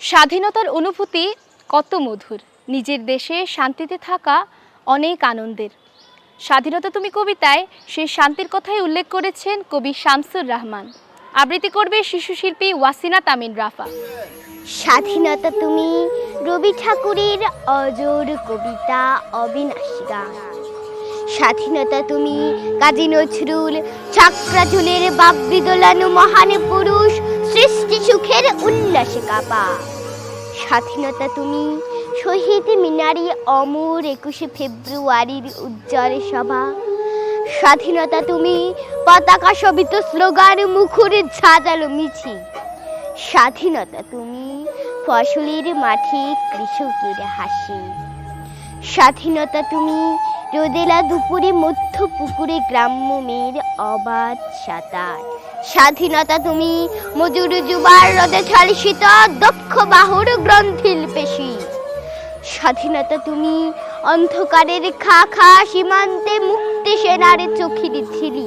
স্বাধীনতার অনুভূতি কত মধুর। নিজের দেশে শান্তিতে থাকা অনেক আনন্দের। স্বাধীনতা তুমি কবিতায় সেই শান্তির কথাই উল্লেখ করেছেন কবি শামসুর রহমান। আবৃত্তি করবে শিশু শিল্পী ওয়াসিনা তামিন রাফা। স্বাধীনতা তুমি রবি ঠাকুরের অজর কবিতা অবিনাশী স্বাধীনতা তুমি কাজী নজরুল চাকরাঝুলের বাবরি দোলানো মহান পুরুষ সৃষ্টি সুখের উল্লাসে কাপা। স্বাধীনতা তুমি, শহীদ মিনারি অমর একুশে ফেব্রুয়ারির উজ্জ্বল সভা। স্বাধীনতা তুমি, পতাকা শোভিত স্লোগান মুখর ঝাঁঝালো মিছিল স্বাধীনতা তুমি, ফসলের মাঠে কৃষকের হাসি। স্বাধীনতা তুমি, রোদেলা দুপুরে মধ্য পুকুরে গ্রাম্য মেয়ের অবাধ সাঁতার। স্বাধীনতা তুমি মজুর যুবার রোদে ছালিশিত দক্ষ বাহুর গ্রন্থিল পেশি। স্বাধীনতা তুমি অন্ধকারের খা খা সীমান্তে মুক্তি সেনার চোখের দিচ্ছিলি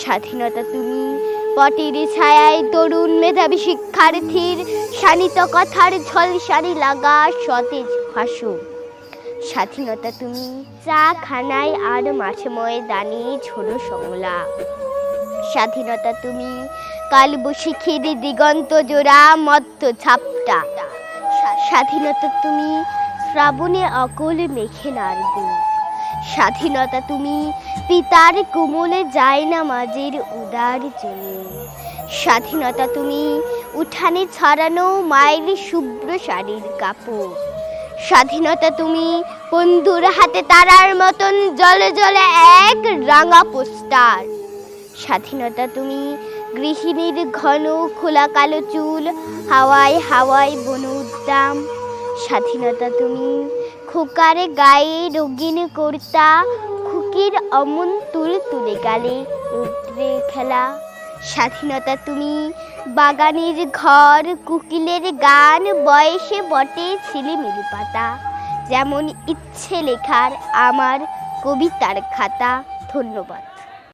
স্বাধীনতা তুমি পটির ছায়ায় তরুণ মেধাবী শিক্ষার্থীর শানিত কথার ঝলসারি লাগা সতেজ ভাষণ স্বাধীনতা তুমি চা খানায় আর মাঠে ময়দানে ঝোড়ো সংলাপ স্বাধীনতা তুমি। কালবশিখির দিগন্ত জোড়া মত্ত ছাপটা। স্বাধীনতা তুমি শ্রাবণে অকল মেখে নারবে স্বাধীনতা তুমি পিতার কোমলে যায় না মাঝের উদার জমি স্বাধীনতা তুমি উঠানে ছড়ানো মায়ের শুভ্র শাড়ির কাপড়। স্বাধীনতা তুমি বন্ধুর হাতে তারার মতন জলে জলে এক রাঙা পোস্টার। স্বাধীনতা তুমি গৃহিণীর ঘন খোলা কালো চুল, হাওয়ায় হাওয়ায় বন উদ্দাম স্বাধীনতা তুমি খোকারে গায়ে রঙিন কর্তা, খুকির অমন তুল তুলে গালে রুদ্রে খেলা। স্বাধীনতা তুমি বাগানের ঘর, কুকিলের গান, বয়সে বটে ছিলিমিলি পাতা। যেমন ইচ্ছে লেখার আমার কবিতার খাতা। ধন্যবাদ।